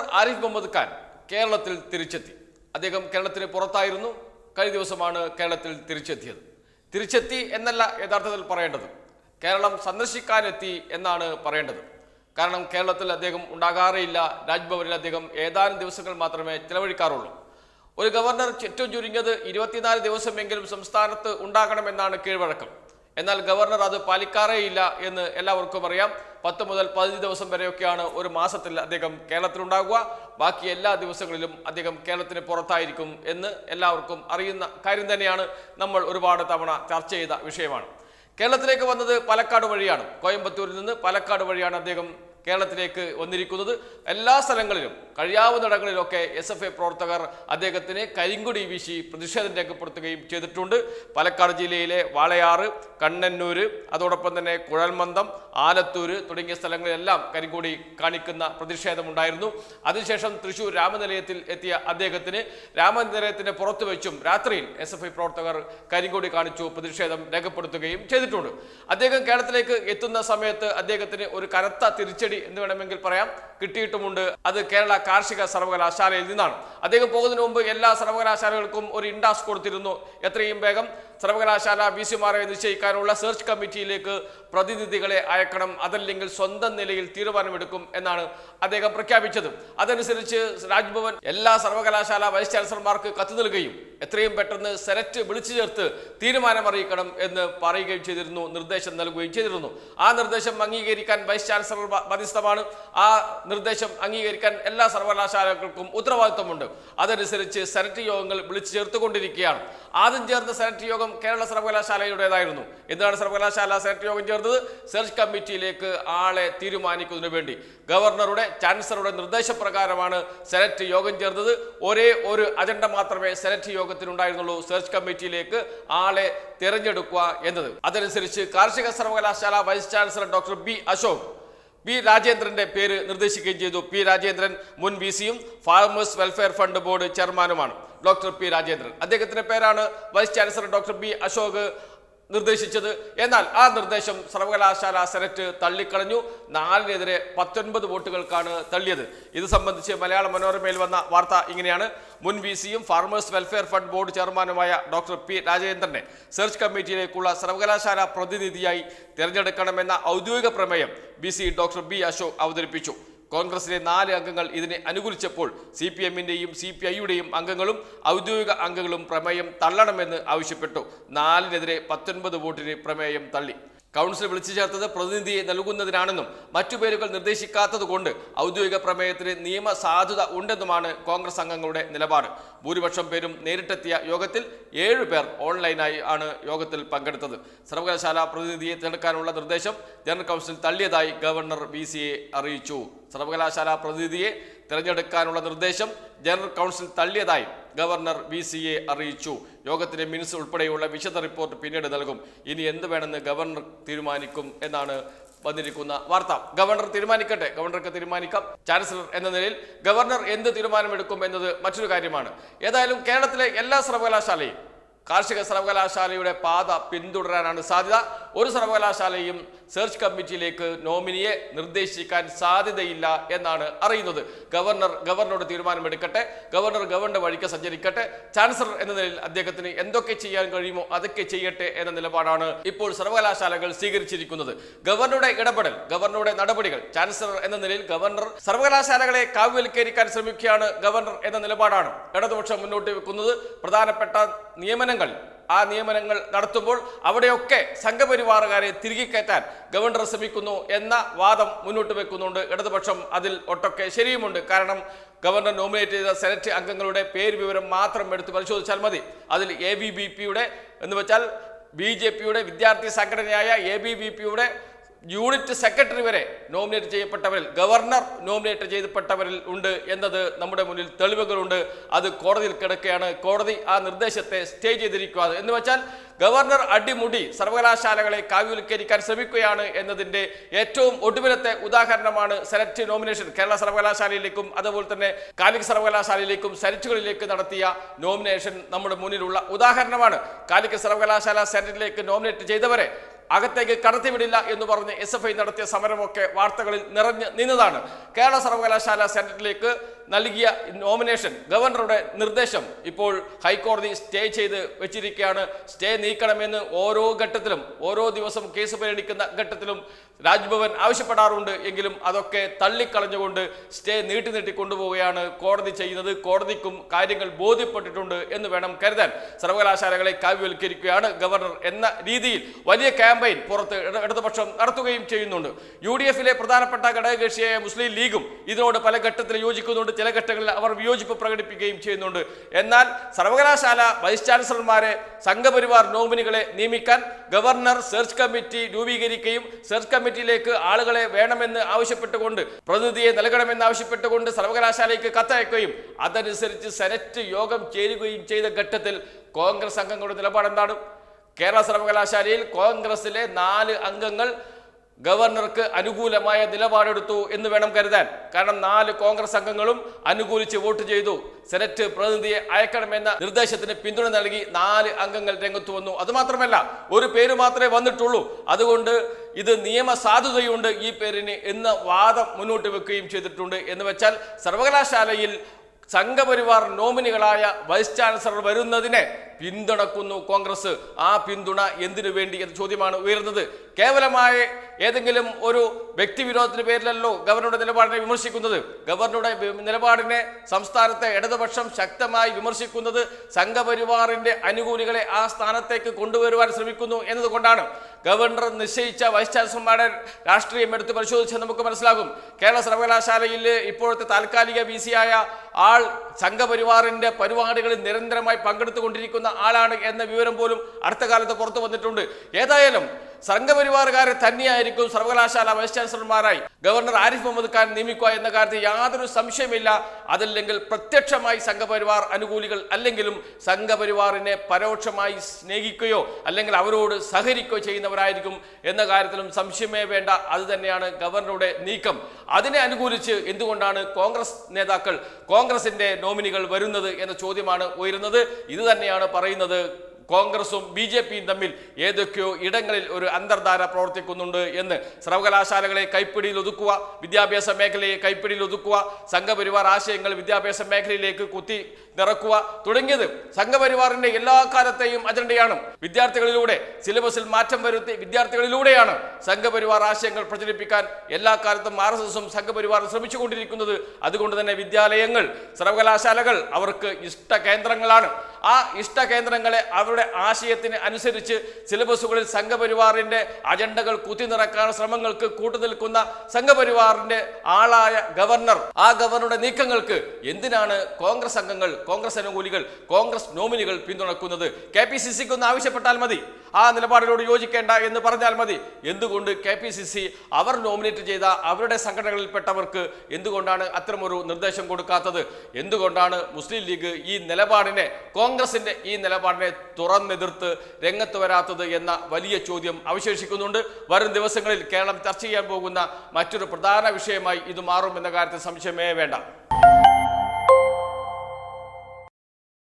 ആരിഫ് മുഹമ്മദ് ഖാൻ കേരളത്തിൽ തിരിച്ചെത്തി. അദ്ദേഹം കേരളത്തിന് പുറത്തായിരുന്നു. കഴിഞ്ഞ ദിവസമാണ് കേരളത്തിൽ തിരിച്ചെത്തിയത്. തിരിച്ചെത്തി എന്നല്ല യഥാർത്ഥത്തിൽ പറയേണ്ടത്. കേരളം സന്ദർശിക്കാനെത്തി എന്നാണ് പറയേണ്ടത്. കാരണം കേരളത്തിൽ അദ്ദേഹം ഉണ്ടാകാറേയില്ല. രാജ്ഭവനിൽ അദ്ദേഹം ഏതാനും ദിവസങ്ങൾ മാത്രമേ ചിലവഴിക്കാറുള്ളൂ. ഒരു ഗവർണർ ചുറ്റും ചുരുങ്ങിയത് ഇരുപത്തിനാല് ദിവസമെങ്കിലും സംസ്ഥാനത്ത് ഉണ്ടാകണമെന്നാണ് കീഴ്വഴക്കം. എന്നാൽ ഗവർണർ അത് പാലിക്കാറേയില്ല എന്ന് എല്ലാവർക്കും അറിയാം. പത്ത് മുതൽ പതിനഞ്ച് ദിവസം വരെയൊക്കെയാണ് ഒരു മാസത്തിൽ അദ്ദേഹം കേരളത്തിലുണ്ടാകുക. ബാക്കി എല്ലാ ദിവസങ്ങളിലും അദ്ദേഹം കേരളത്തിന് പുറത്തായിരിക്കും എന്ന് എല്ലാവർക്കും അറിയുന്ന കാര്യം തന്നെയാണ് നമ്മൾ ഒരുപാട് തവണ ചർച്ച ചെയ്ത വിഷയമാണ്. കേരളത്തിലേക്ക് വന്നത് പാലക്കാട് വഴിയാണ്. കോയമ്പത്തൂരിൽ നിന്ന് പാലക്കാട് വഴിയാണ് അദ്ദേഹം കേരളത്തിലേക്ക് വന്നിരിക്കുന്നത്. എല്ലാ സ്ഥലങ്ങളിലും കഴിയാവുന്നിടങ്ങളിലൊക്കെ എസ് എഫ് ഐ പ്രവർത്തകർ അദ്ദേഹത്തിന് കരിങ്കുടി വീശി പ്രതിഷേധം രേഖപ്പെടുത്തുകയും ചെയ്തിട്ടുണ്ട്. പാലക്കാട് ജില്ലയിലെ വാളയാറ് കണ്ണന്നൂര് അതോടൊപ്പം തന്നെ കുഴൽമന്ദം ആലത്തൂര് തുടങ്ങിയ സ്ഥലങ്ങളിലെല്ലാം കരിങ്കൊടി കാണിക്കുന്ന പ്രതിഷേധമുണ്ടായിരുന്നു. അതിനുശേഷം തൃശൂർ രാമനിലയത്തിൽ എത്തിയ അദ്ദേഹത്തിന് രാമനിലയത്തിന്റെ പുറത്തു വെച്ചും രാത്രിയിൽ എസ് എഫ് ഐ പ്രവർത്തകർ കരിങ്കൊടി കാണിച്ചു പ്രതിഷേധം രേഖപ്പെടുത്തുകയും ചെയ്തിട്ടുണ്ട്. അദ്ദേഹം കേരളത്തിലേക്ക് എത്തുന്ന സമയത്ത് അദ്ദേഹത്തിന് ഒരു കനത്ത തിരിച്ചടി എന്ന് വേണമെങ്കിൽ പറയാം. കിട്ടിയിട്ടുമുണ്ട്. അത് കേരള കാർഷിക സർവകലാശാലയിൽ നിന്നാണ്. അദ്ദേഹം പോകുന്നതിന് മുമ്പ് എല്ലാ സർവകലാശാലകൾക്കും ഒരു ഇൻഡാസ് കൊടുത്തിരുന്നു. എത്രയും വേഗം സർവകലാശാല വി സിമാരെ നിശ്ചയിക്കാനുള്ള സെർച്ച് കമ്മിറ്റിയിലേക്ക് പ്രതിനിധികളെ അയക്കണം അതല്ലെങ്കിൽ സ്വന്തം നിലയിൽ തീരുമാനമെടുക്കും എന്നാണ് അദ്ദേഹം പ്രഖ്യാപിച്ചത്. അതനുസരിച്ച് രാജ്ഭവൻ എല്ലാ സർവകലാശാല വൈസ് ചാൻസലർമാർക്ക് കത്ത് നൽകുകയും എത്രയും പെട്ടെന്ന് സെനറ്റ് വിളിച്ചു ചേർത്ത് തീരുമാനമറിയിക്കണം എന്ന് പറയുകയും ചെയ്തിരുന്നു നിർദ്ദേശം നൽകുകയും ചെയ്തിരുന്നു. ആ നിർദ്ദേശം അംഗീകരിക്കാൻ വൈസ് ചാൻസലർ ബാധ്യസ്ഥമാണ് ആ നിർദ്ദേശം അംഗീകരിക്കാൻ എല്ലാ സർവകലാശാലകൾക്കും ഉത്തരവാദിത്വമുണ്ട്. അതനുസരിച്ച് സെനറ്റ് യോഗങ്ങൾ വിളിച്ചു ചേർത്തുകൊണ്ടിരിക്കുകയാണ്. ആദ്യം ചേർന്ന സെനറ്റ് യോഗം കേരള സർവകലാശാലയുടേതായിരുന്നു. എന്താണ് സർവകലാശാല സെനറ്റ് യോഗം ചേർന്നത്? സെർച്ച് കമ്മിറ്റിയിലേക്ക് ആളെ തീരുമാനിക്കുന്നതിന് വേണ്ടി ഗവർണറുടെ ചാൻസലറുടെ നിർദ്ദേശപ്രകാരമാണ് സെനറ്റ് യോഗം ചേർന്നത്. ഒരേ ഒരു അജണ്ട മാത്രമേ സെനറ്റ് യോഗത്തിനുണ്ടായിരുന്നുള്ളൂ. സെർച്ച് കമ്മിറ്റിയിലേക്ക് ആളെ തിരഞ്ഞെടുക്കുക എന്നത്. അതനുസരിച്ച് കാർഷിക സർവകലാശാല vice chancellor doctor B Ashok P രാജേന്ദ്രന്റെ പേര് നിർദ്ദേശിക്കുകയും ചെയ്തു. പി രാജേന്ദ്രൻ മുൻ വി സിയും farmers welfare fund board ചെയർമാനുമാണ്. Doctor P Rajendran. അദ്ദേഹത്തിന്റെ പേരാണ് vice chancellor doctor B Ashok. നിർദ്ദേശിച്ചത്. എന്നാൽ ആ നിർദ്ദേശം സർവകലാശാല സെനറ്റ് തള്ളിക്കളഞ്ഞു. നാലിനെതിരെ പത്തൊൻപത് വോട്ടുകൾക്കാണ് തള്ളിയത്. ഇത് സംബന്ധിച്ച് മലയാള മനോരമയിൽ വന്ന വാർത്ത ഇങ്ങനെയാണ്. മുൻ വി സിയും ഫാർമേഴ്സ് വെൽഫെയർ ഫണ്ട് ബോർഡ് ചെയർമാനുമായ ഡോക്ടർ പി രാജേന്ദ്രനെ സെർച്ച് കമ്മിറ്റിയിലേക്കുള്ള സർവകലാശാല പ്രതിനിധിയായി തിരഞ്ഞെടുക്കണമെന്ന ഔദ്യോഗിക പ്രമേയം ബി ഡോക്ടർ ബി അശോക് അവതരിപ്പിച്ചു. കോൺഗ്രസിലെ നാല് അംഗങ്ങൾ ഇതിനെ അനുകൂലിച്ചപ്പോൾ സി പി എമ്മിന്റെയും സി പി ഐയുടെയും അംഗങ്ങളും ഔദ്യോഗിക അംഗങ്ങളും പ്രമേയം തള്ളണമെന്ന് ആവശ്യപ്പെട്ടു. നാലിനെതിരെ പത്തൊൻപത് വോട്ടിന് പ്രമേയം തള്ളി. കൗൺസിൽ വിളിച്ചു ചേർത്തത് പ്രതിനിധിയെ നൽകുന്നതിനാണെന്നും മറ്റു പേരുകൾ നിർദ്ദേശിക്കാത്തതുകൊണ്ട് ഔദ്യോഗിക പ്രമേയത്തിന് നിയമസാധുത ഉണ്ടെന്നുമാണ് കോൺഗ്രസ് അംഗങ്ങളുടെ നിലപാട്. ഭൂരിപക്ഷം പേരും നേരിട്ടെത്തിയ യോഗത്തിൽ ഏഴു പേർ ഓൺലൈനായി ആണ് യോഗത്തിൽ പങ്കെടുത്തത്. സർവകലാശാല പ്രതിനിധിയെ തിരഞ്ഞെടുക്കാനുള്ള നിർദ്ദേശം ജനറൽ കൗൺസിൽ തള്ളിയതായി ഗവർണർ വി അറിയിച്ചു. സർവകലാശാല പ്രതിനിധിയെ തിരഞ്ഞെടുക്കാനുള്ള നിർദ്ദേശം ജനറൽ കൗൺസിൽ തള്ളിയതായി ഗവർണർ വി സി എ അറിയിച്ചു. യോഗത്തിലെ മിനിസ് ഉൾപ്പെടെയുള്ള വിശദ റിപ്പോർട്ട് പിന്നീട് നൽകും. ഇനി എന്ത് വേണമെന്ന് ഗവർണർ തീരുമാനിക്കും എന്നാണ് വന്നിരിക്കുന്ന വാർത്ത. ഗവർണർ തീരുമാനിക്കട്ടെ. ഗവർണർക്ക് തീരുമാനിക്കാം. ചാൻസലർ എന്ന നിലയിൽ ഗവർണർ എന്ത് തീരുമാനമെടുക്കും എന്നത് മറ്റൊരു കാര്യമാണ്. ഏതായാലും കേരളത്തിലെ എല്ലാ സർവകലാശാലയും കാർഷിക സർവകലാശാലയുടെ പാത പിന്തുടരാനാണ് സാധ്യത. ഒരു സർവകലാശാലയും സെർച്ച് കമ്മിറ്റിയിലേക്ക് നോമിനിയെ നിർദ്ദേശിക്കാൻ സാധ്യതയില്ല എന്നാണ് അറിയുന്നത്. ഗവർണർ ഗവർണറുടെ തീരുമാനമെടുക്കട്ടെ. ഗവർണർ ഗവർണറുടെ വഴിക്ക് സഞ്ചരിക്കട്ടെ. ചാൻസലർ എന്ന നിലയിൽ അദ്ദേഹത്തിന് എന്തൊക്കെ ചെയ്യാൻ കഴിയുമോ അതൊക്കെ ചെയ്യട്ടെ എന്ന നിലപാടാണ് ഇപ്പോൾ സർവകലാശാലകൾ സ്വീകരിച്ചിരിക്കുന്നത്. ഗവർണറുടെ ഇടപെടൽ ഗവർണറുടെ നടപടികൾ ചാൻസലർ എന്ന നിലയിൽ ഗവർണർ സർവകലാശാലകളെ കാവ്യവൽക്കരിക്കാൻ ശ്രമിക്കുകയാണ് ഗവർണർ എന്ന നിലപാടാണ്. ഇടതുപക്ഷം മുന്നോട്ട് വെക്കുന്നത്. പ്രധാനപ്പെട്ട നിയമനങ്ങൾ. ആ നിയമനങ്ങൾ നടത്തുമ്പോൾ അവിടെയൊക്കെ സംഘപരിവാറുകാരെ തിരികെ കയറ്റാൻ ഗവർണർ ശ്രമിക്കുന്നു എന്ന വാദം മുന്നോട്ട് വെക്കുന്നുണ്ട്. ഇടതുപക്ഷം അതിൽ ഒട്ടൊക്കെ ശരിയുമുണ്ട്. കാരണം ഗവർണർ നോമിനേറ്റ് ചെയ്ത സെനറ്റ് അംഗങ്ങളുടെ പേര് വിവരം മാത്രം എടുത്ത് പരിശോധിച്ചാൽ മതി. അതിൽ എ ബി ബി പിയുടെ എന്ന് വെച്ചാൽ ബി ജെ പിയുടെ വിദ്യാർത്ഥി സംഘടനയായ എ ബി ബി പിയുടെ യൂണിറ്റ് സെക്രട്ടറി വരെ നോമിനേറ്റ് ചെയ്യപ്പെട്ടവരിൽ ഗവർണർ നോമിനേറ്റ് ചെയ്യപ്പെട്ടവരിൽ ഉണ്ട് എന്നത് നമ്മുടെ മുന്നിൽ തെളിവുകളുണ്ട്. അത് കോടതിയിൽ കിടക്കുകയാണ്. കോടതി ആ നിർദ്ദേശത്തെ സ്റ്റേ ചെയ്തിരിക്കുകയാണ് എന്ന് വെച്ചാൽ ഗവർണർ അടിമുടി സർവകലാശാലകളെ കാവ്യവൽക്കരിക്കാൻ ശ്രമിക്കുകയാണ് എന്നതിന്റെ ഏറ്റവും ഒടുവിലത്തെ ഉദാഹരണമാണ് സെനറ്റ് നോമിനേഷൻ. കേരള സർവകലാശാലയിലേക്കും അതുപോലെ തന്നെ കാലിക് സർവകലാശാലയിലേക്കും സെനറ്റുകളിലേക്ക് നടത്തിയ നോമിനേഷൻ നമ്മുടെ മുന്നിലുള്ള ഉദാഹരണമാണ്. കാലിക് സർവകലാശാല സെനറ്റിലേക്ക് നോമിനേറ്റ് ചെയ്തവരെ അകത്തേക്ക് കടത്തിവിടില്ല എന്ന് പറഞ്ഞ് എസ് എഫ് ഐ നടത്തിയ സമരമൊക്കെ വാർത്തകളിൽ നിറഞ്ഞ് നിന്നതാണ്. കേരള സർവകലാശാല സെനറ്റിലേക്ക് നൽകിയ നോമിനേഷൻ ഗവർണറുടെ നിർദ്ദേശം ഇപ്പോൾ ഹൈക്കോടതി സ്റ്റേ ചെയ്ത് വെച്ചിരിക്കുകയാണ്. സ്റ്റേ നീക്കണമെന്ന് ഓരോ ഘട്ടത്തിലും ഓരോ ദിവസം കേസ് പരിഗണിക്കുന്ന ഘട്ടത്തിലും രാജ്ഭവൻ ആവശ്യപ്പെടാറുണ്ട് എങ്കിലും അതൊക്കെ തള്ളിക്കളഞ്ഞുകൊണ്ട് സ്റ്റേ നീട്ടി നീട്ടി കൊണ്ടുപോവുകയാണ് കോടതി ചെയ്യുന്നത്. കോടതിക്കും കാര്യങ്ങൾ ബോധ്യപ്പെട്ടിട്ടുണ്ട് എന്ന് വേണം കരുതാൻ. സർവകലാശാലകളെ കാവ്യവൽക്കരിക്കുകയാണ് ഗവർണർ എന്ന രീതിയിൽ. വലിയ ക്യാമ്പയിൻ പുറത്ത് ഇടതുപക്ഷം നടത്തുകയും ചെയ്യുന്നുണ്ട്. യു ഡി എഫിലെ പ്രധാനപ്പെട്ട ഘടകകക്ഷിയായ മുസ്ലിം ലീഗും ഇതിനോട് പല ഘട്ടത്തിൽ യോജിക്കുന്നുണ്ട്. ചില ഘട്ടങ്ങളിൽ അവർ വിയോജിപ്പ് പ്രകടിപ്പിക്കുകയും ചെയ്യുന്നുണ്ട്. എന്നാൽ സർവകലാശാല വൈസ് ചാൻസലർമാരെ സംഘപരിവാർ നോമിനികളെ നിയമിക്കാൻ ഗവർണർ സെർച്ച് കമ്മിറ്റി രൂപീകരിക്കുകയും സെർച്ച് കമ്മിറ്റിയിലേക്ക് ആളുകളെ വേണമെന്ന് ആവശ്യപ്പെട്ടുകൊണ്ട് പ്രതിനിധിയെ നൽകണമെന്ന് ആവശ്യപ്പെട്ടുകൊണ്ട് സർവകലാശാലയ്ക്ക് കത്തയക്കുകയും അതനുസരിച്ച് സെനറ്റ് യോഗം ചേരുകയും ചെയ്ത ഘട്ടത്തിൽ കോൺഗ്രസ് അംഗങ്ങളുടെ നിലപാട് എന്താണ് കേരള സർവകലാശാലയിൽ കോൺഗ്രസിലെ നാല് അംഗങ്ങൾ ഗവർണർക്ക് അനുകൂലമായ നിലപാടെടുത്തു എന്ന് വേണം കരുതാൻ. കാരണം നാല് കോൺഗ്രസ് അംഗങ്ങളും അനുകൂലിച്ച് വോട്ട് ചെയ്തു. സെനറ്റ് പ്രതിനിധിയെ അയക്കണമെന്ന നിർദ്ദേശത്തിന് പിന്തുണ നൽകി നാല് അംഗങ്ങൾ രംഗത്ത് വന്നു. അതുമാത്രമല്ല ഒരു പേര് മാത്രമേ വന്നിട്ടുള്ളൂ. അതുകൊണ്ട് ഇത് നിയമസാധുതയുണ്ട് ഈ പേരിന് എന്ന വാദം മുന്നോട്ട് വെക്കുകയും ചെയ്തിട്ടുണ്ട്. എന്ന് വെച്ചാൽ സർവകലാശാലയിൽ സംഘപരിവാർ നോമിനികളായ വൈസ് ചാൻസലർ വരുന്നതിനെ പിന്തുണക്കുന്നു കോൺഗ്രസ്. ആ പിന്തുണ എന്തിനു വേണ്ടി എന്ന ചോദ്യമാണ് ഉയരുന്നത്. കേവലമായ ഏതെങ്കിലും ഒരു വ്യക്തിവിരോധത്തിന് പേരിലല്ലോ ഗവർണറുടെ നിലപാടിനെ വിമർശിക്കുന്നത്. ഗവർണറുടെ നിലപാടിനെ സംസ്ഥാനത്തെ ഇടതുപക്ഷം ശക്തമായി വിമർശിക്കുന്നത് സംഘപരിവാറിന്റെ അനുകൂലികളെ ആ സ്ഥാനത്തേക്ക് കൊണ്ടുവരുവാൻ ശ്രമിക്കുന്നു എന്നതുകൊണ്ടാണ്. ഗവർണർ നിശ്ചയിച്ച വൈസ് ചാൻസലർമാരുടെ രാഷ്ട്രീയം എടുത്ത് പരിശോധിച്ചാൽ നമുക്ക് മനസ്സിലാകും. കേരള സർവകലാശാലയിൽ ഇപ്പോഴത്തെ താൽക്കാലിക വി ആയ ആൾ സംഘപരിവാറിന്റെ പരിപാടികളിൽ നിരന്തരമായി പങ്കെടുത്തുകൊണ്ടിരിക്കുന്ന. ആളാണ് എന്ന വിവരം പോലും അടുത്ത കാലത്ത് പുറത്തു വന്നിട്ടുണ്ട്. ഏതായാലും സംഘപരിവാറുകാരെ തന്നെയായിരിക്കും സർവകലാശാല വൈസ് ചാൻസലർമാരായി ഗവർണർ ആരിഫ് മുഹമ്മദ് ഖാൻ നിയമിക്കുക എന്ന കാര്യത്തിൽ യാതൊരു സംശയമില്ല അതല്ലെങ്കിൽ പ്രത്യക്ഷമായി സംഘപരിവാർ അനുകൂലികൾ അല്ലെങ്കിലും സംഘപരിവാറിനെ പരോക്ഷമായി സ്നേഹിക്കുകയോ അല്ലെങ്കിൽ അവരോട് സഹകരിക്കുകയോ ചെയ്യുന്നവരായിരിക്കും എന്ന കാര്യത്തിലും സംശയമേ വേണ്ട. അത് തന്നെയാണ് ഗവർണറുടെ നീക്കം. അതിനെ അനുകൂലിച്ച് എന്തുകൊണ്ടാണ് കോൺഗ്രസ് നേതാക്കൾ കോൺഗ്രസിന്റെ നോമിനികൾ വരുന്നത് എന്ന ചോദ്യമാണ് ഉയരുന്നത്. ഇത് തന്നെയാണ് പറയുന്നത് കോൺഗ്രസും ബി ജെ പിയും തമ്മിൽ ഏതൊക്കെയോ ഇടങ്ങളിൽ ഒരു അന്തർധാര പ്രവർത്തിക്കുന്നുണ്ട് എന്ന് സർവകലാശാലകളെ കൈപ്പിടിയിൽ ഒതുക്കുക വിദ്യാഭ്യാസ മേഖലയെ കൈപ്പിടിയിൽ ഒതുക്കുക സംഘപരിവാർ ആശയങ്ങൾ വിദ്യാഭ്യാസ മേഖലയിലേക്ക് കുത്തി നിറക്കുക തുടങ്ങിയത് സംഘപരിവാറിന്റെ എല്ലാ കാലത്തെയും അജണ്ടയാണ്. വിദ്യാർത്ഥികളിലൂടെ സിലബസിൽ മാറ്റം വരുത്തി വിദ്യാർത്ഥികളിലൂടെയാണ് സംഘപരിവാർ ആശയങ്ങൾ പ്രചരിപ്പിക്കാൻ എല്ലാ കാലത്തും ആർ എസ് എസും ശ്രമിച്ചുകൊണ്ടിരിക്കുന്നത്. അതുകൊണ്ട് തന്നെ വിദ്യാലയങ്ങൾ സർവകലാശാലകൾ അവർക്ക് ഇഷ്ട കേന്ദ്രങ്ങളാണ് ആ ഇഷ്ട കേന്ദ്രങ്ങളെ അവരുടെ ആശയത്തിന് അനുസരിച്ച് സിലബസുകളിൽ സംഘപരിവാറിന്റെ അജണ്ടകൾ കുത്തി നിറക്കാൻ ശ്രമങ്ങൾക്ക് കൂട്ടുനിൽക്കുന്ന സംഘപരിവാറിന്റെ ആളായ ഗവർണർ. ആ ഗവർണറുടെ നീക്കങ്ങൾക്ക് എന്തിനാണ് കോൺഗ്രസ് അംഗങ്ങൾ കോൺഗ്രസ് അനുകൂലികൾ കോൺഗ്രസ് നോമിനികൾ പിന്തുണക്കുന്നത് കെ പി സി സിക്ക് ഒന്ന് ആവശ്യപ്പെട്ടാൽ മതി. ആ നിലപാടിനോട് യോജിക്കേണ്ട എന്ന് പറഞ്ഞാൽ മതി. എന്തുകൊണ്ട് കെ പി സി സി അവർ നോമിനേറ്റ് ചെയ്ത അവരുടെ സംഘടനകളിൽപ്പെട്ടവർക്ക് എന്തുകൊണ്ടാണ് അത്തരമൊരു നിർദ്ദേശം കൊടുക്കാത്തത്? എന്തുകൊണ്ടാണ് മുസ്ലിം ലീഗ് ഈ നിലപാടിനെ കോൺഗ്രസിന്റെ ഈ നിലപാടിനെ തുറന്നെതിർത്ത് രംഗത്ത് വരാത്തത് എന്ന വലിയ ചോദ്യം അവശേഷിക്കുന്നുണ്ട്. വരും ദിവസങ്ങളിൽ കേരളം ചർച്ച ചെയ്യാൻ പോകുന്ന മറ്റൊരു പ്രധാന വിഷയമായി ഇത് മാറും എന്ന കാര്യത്തിൽ സംശയമേ വേണ്ട.